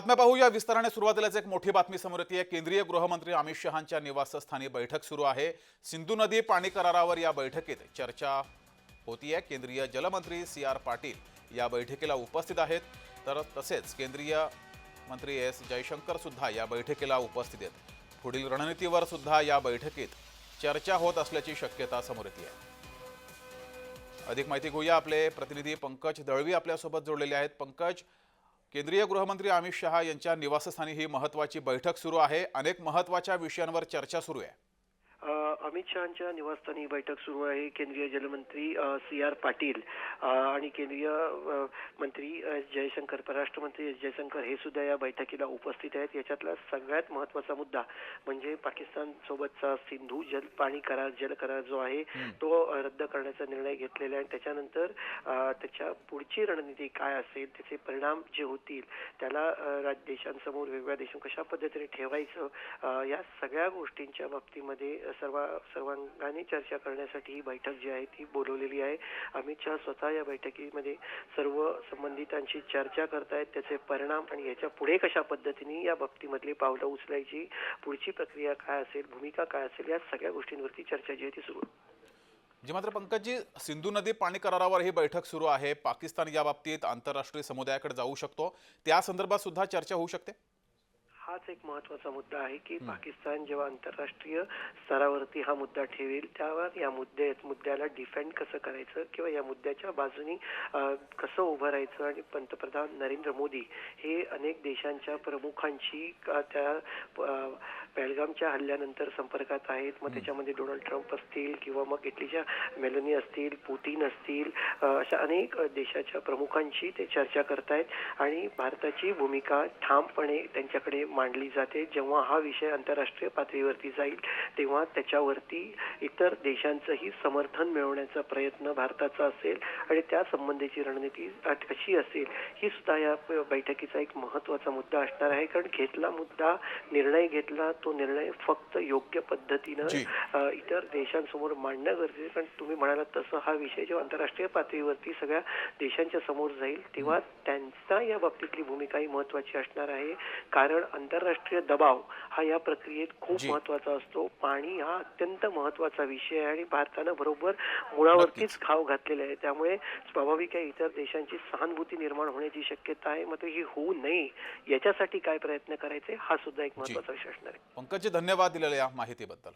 बातम्या पाहूया. विस्ताराने सुरुवातीलाच एक मोठी बातमी समोर येते. केंद्रीय गृहमंत्री अमित शहांच्या निवासस्थानी बैठक सुरू आहे. सिंधू नदी पाणी करारावर या बैठकीत चर्चा होतीये. केंद्रीय जलमंत्री सी आर पाटील या बैठकीला उपस्थित आहेत. तर तसेच केंद्रीय मंत्री एस जयशंकर सुद्धा या बैठकीला उपस्थित आहेत. पुढील रणनीतीवर सुद्धा या बैठकीत चर्चा होत असल्याची शक्यता समोर येते अधिक माहिती घेऊया. आपले प्रतिनिधी पंकज दळवी आपल्यासोबत जोडलेले आहेत. पंकज केंद्रीय गृहमंत्री अमित शहा यांच्या निवासस्थानी ही महत्त्वाची बैठक सुरू आहे. अनेक महत्त्वाच्या विषयांवर चर्चा सुरू आहे. अमित शहांच्या निवासस्थानी ही बैठक सुरू आहे. केंद्रीय जलमंत्री सी आर पाटील आणि केंद्रीय मंत्री एस जयशंकर परराष्ट्र मंत्री एस जयशंकर हे सुद्धा या बैठकीला उपस्थित आहेत. याच्यातला सगळ्यात महत्त्वाचा मुद्दा म्हणजे पाकिस्तान सोबतचा सिंधू जल पाणी करार जल करार जो आहे तो रद्द करण्याचा निर्णय घेतलेला आहे. त्याच्यानंतर त्याच्या पुढची रणनीती काय असेल त्याचे परिणाम जे होतील त्याला देशांसमोर वेगवेगळ्या देशां कशा पद्धतीने ठेवायचं या सगळ्या गोष्टींच्या बाबतीमध्ये सर्व सर्वांगाने चर्चा करण्यासाठी ही बैठक जी आहे ती बोलवलेली आहे. अमित शहा स्वतः या बैठकीमध्ये सर्व संबंधितांशी चर्चा करतायत. त्याचे परिणाम आणि याच्यापुढे कशा पद्धतीने या बाबतीमधली पावलं उचलायची पुढची प्रक्रिया काय असेल भूमिका काय असेल या सगळ्या गोष्टींवरती चर्चा जी आहे ती सुरू. जी मात्र पंकजी सिंधू नदी पाणी करारावर ही बैठक सुरू आहे. पाकिस्तान या बाबतीत आंतरराष्ट्रीय समुदायाकडे जाऊ शकतो. त्या संदर्भात सुद्धा चर्चा होऊ शकते? हाच एक महत्त्वाचा मुद्दा आहे की पाकिस्तान जेव्हा आंतरराष्ट्रीय स्तरावरती हा मुद्दा ठेवेल त्यावर या मुद्दे मुद्द्याला डिफेंड कसं करायचं किंवा या मुद्द्याच्या बाजूनी कसं उभं राहायचं आणि पंतप्रधान नरेंद्र मोदी हे अनेक देशांच्या प्रमुखांची अ, त्या पहलगामच्या हल्ल्यानंतर संपर्कात आहेत. मग त्याच्यामध्ये डोनाल्ड ट्रम्प असतील किंवा मग इटलीच्या मेलनी असतील पुतीन असतील अशा अनेक देशाच्या प्रमुखांची ते चर्चा करतायत. आणि भारताची भूमिका ठामपणे त्यांच्याकडे मांडली जाते. जेव्हा हा विषय आंतरराष्ट्रीय पातळीवरती जाईल तेव्हा त्याच्यावरती इतर देशांचंही समर्थन मिळवण्याचा प्रयत्न भारताचा असेल आणि त्या संबंधीची रणनीती कशी असेल ही सुद्धा या बैठकीचा एक महत्त्वाचा मुद्दा असणार आहे. कारण घेतला मुद्दा निर्णय घेतला तो निर्णय फक्त योग्य पद्धतीनं इतर देशांसमोर मांडणं गरजेचं आहे. कारण तुम्ही म्हणालात तसं हा विषय जेव्हा आंतरराष्ट्रीय पातळीवरती सगळ्या देशांच्या समोर जाईल तेव्हा त्यांचा या बाबतीतली भूमिका ही महत्वाची असणार आहे. कारण आंतरराष्ट्रीय दबाव हा या प्रक्रियेत खूप. महत्त्वाचा असतो. पाणी हा अत्यंत महत्त्वाचा विषय आहे आणि भारतानं बरोबर मुळावरतीच खाव घातलेला आहे. त्यामुळे स्वाभाविक आहे इतर देशांची सहानुभूती निर्माण होण्याची शक्यता आहे. मात्र ही होऊ नये याच्यासाठी काय प्रयत्न करायचे हा सुद्धा एक महत्त्वाचा विषय असणार आहे. पंकजी धन्यवाद दिलेल्या या माहितीबद्दल.